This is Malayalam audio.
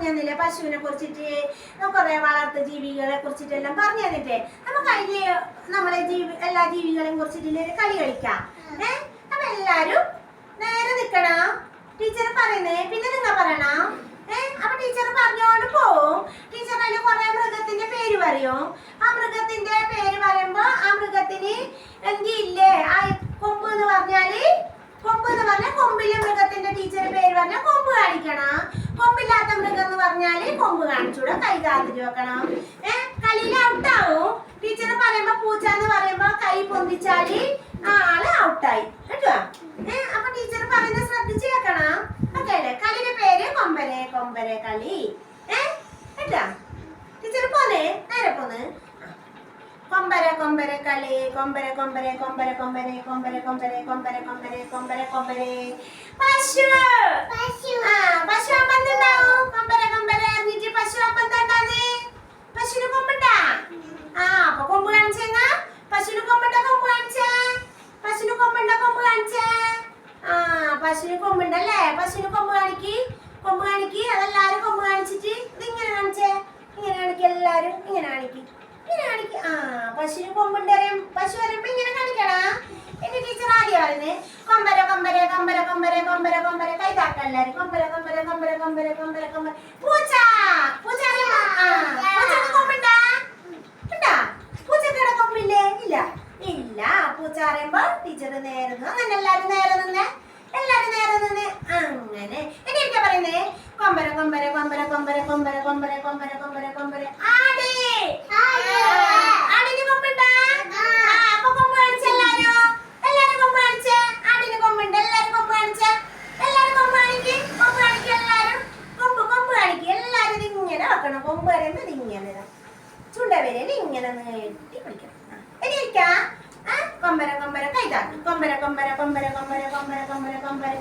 പശുവിനെ കുറിച്ചിട്ട് കുറെ വളർത്ത ജീവികളെ കുറിച്ചിട്ടെല്ലാം പറഞ്ഞു തന്നിട്ടേ നമുക്ക് അതിൽ നമ്മളെ ജീവി എല്ലാ ജീവികളെയും കുറിച്ചിട്ട് കളി കളിക്കാം. ഏ? അപ്പൊ എല്ലാരും നേരെ നിക്കണം ടീച്ചർ പറയുന്നേ പിന്നെ നിങ്ങൾ പറയണം. ഏ? അപ്പൊ ടീച്ചർ പറഞ്ഞോണ്ട് പോവും. ടീച്ചർ അതിൽ കുറെ മൃഗത്തിന്റെ പേര് പറയും. ആ മൃഗത്തിന്റെ പേര് പറയുമ്പോ ആ മൃഗത്തിന് എന്തില്ലേ ആ കൊമ്പ് എന്ന് പറഞ്ഞാൽ കൊമ്പ് എന്ന് പറഞ്ഞാൽ കൊമ്പിലെ മൃഗത്തിന്റെ ടീച്ചർ പേര് പറഞ്ഞാൽ കൊമ്പ് കാണിക്കണം കൊമ്പില്ലാത്ത പറഞ്ഞാൽ കൊമ്പ് കാണിച്ചൂടെ കൈ കാത്തിരി വെക്കണം. ഏഹ് കളിയിൽ ഔട്ടാവും ടീച്ചർ പറയുമ്പോ പൂച്ച എന്ന് പറയുമ്പോ കൈ പൊന്തിച്ചാൽ ആളെ ഔട്ടായി കേട്ടോ? ഏ അപ്പൊ ടീച്ചർ പറയുന്നത് ശ്രദ്ധിച്ചു വെക്കണം ഓക്കെ കളിയുടെ പേര് കൊമ്പരെ കൊമ്പരെ കളി ഏ കേട്ടോ? ടീച്ചർ പോന്നേ നേരെ പോന്ന്. കൊമ്പര കൊമ്പര കളി കൊമ്പര കൊമ്പര കൊമ്പര കൊമ്പര കൊമ്പര കൊമ്പര കൊമ്പര കൊമ്പര കൊമ്പര കൊമ്പര പശു. ആ പശു അപ്പം എന്തുണ്ടാവും കൊമ്പര കൊമ്പര എന്നിട്ട് പശു അപ്പം എന്താണ്ടാന്ന് പശുവിന് കൊമ്പുണ്ടാ ആ അപ്പൊ കൊമ്പ് കാണിച്ചെന്നാ പശുവിന് കൊമ്പുണ്ട കൊമ്പ് കാണിച്ചേ പശുവിന് കൊമ്പുണ്ട കൊമ്പ് കാണിച്ചേ ആ പശുവിന് കൊമ്പുണ്ടല്ലേ? പശുവിന് കൊമ്പ് കാണിക്ക്. കൊമ്പ് കാണിക്ക്. അതെല്ലാരും കൊമ്പ് കാണിച്ചിട്ട് ഇത് ഇങ്ങനെ കാണിച്ചേ. ഇങ്ങനെ കാണിക്ക എല്ലാരും ഇങ്ങനെ കാണിക്ക്. ഇങ്ങനെ കാണിക്ക്. ആ പശുവിന് കൊമ്പുണ്ട് പശു വരുമ്പോ ഇങ്ങനെ കാണിക്കണ എന്റെ ടീച്ചർ ആദ്യം പറയുന്നത് കൊമ്പര കൊമ്പര കൊമ്പര കൊമ്പര കൊമ്പര കൊമ്പര. കൈതാക്ക എല്ലാരും. കൊമ്പര കൊമ്പര കൊമ്പര കൊമ്പര കൊമ്പര കൊമ്പര. പൂച്ച! പൂച്ച കൊമ്പുണ്ടാ? കൊമ്പില്ലേ? ഇല്ല. ഇല്ല. പൂച്ച അറിയുമ്പോ ടീച്ചർ നേരെ നിന്ന്? അങ്ങനെ എല്ലാരും നേരെ നിന്നേ? എല്ലാരും നേരെ നിന്ന് അങ്ങനെ. എന്നെ എനിക്ക് പറയുന്നേ? കൊമ്പര കൊമ്പര കൊമ്പര കൊമ്പര കൊമ്പര കൊമ്പര കൊമ്പര കൊമ്പര കൊമ്പര. ആടി! ആടിന് കൊമ്പുണ്ടാ? ആ, അപ്പൊ കൊമ്പ് കാണിച്ച എല്ലാരും. എല്ലാരും കൊമ്പ് കാണിച്ചേ. ആടിന് കൊമ്പുണ്ട്. എല്ലാരും കൊമ്പ് കാണിച്ച. എല്ലാരും കൊമ്പ് കാണിക്ക്. കൊമ്പ് കാണിക്ക് എല്ലാരും. കൊമ്പ് കൊമ്പ് കാണിക്ക്. എല്ലാരും ഇങ്ങനെ വെക്കണം. കൊമ്പ് ഇങ്ങനെ നീട്ടി പിടിക്കണം. ഇനി ഇരിക്കാ. compare, compare, caída. Compare, compare, compare, compare, compare, compare, compare.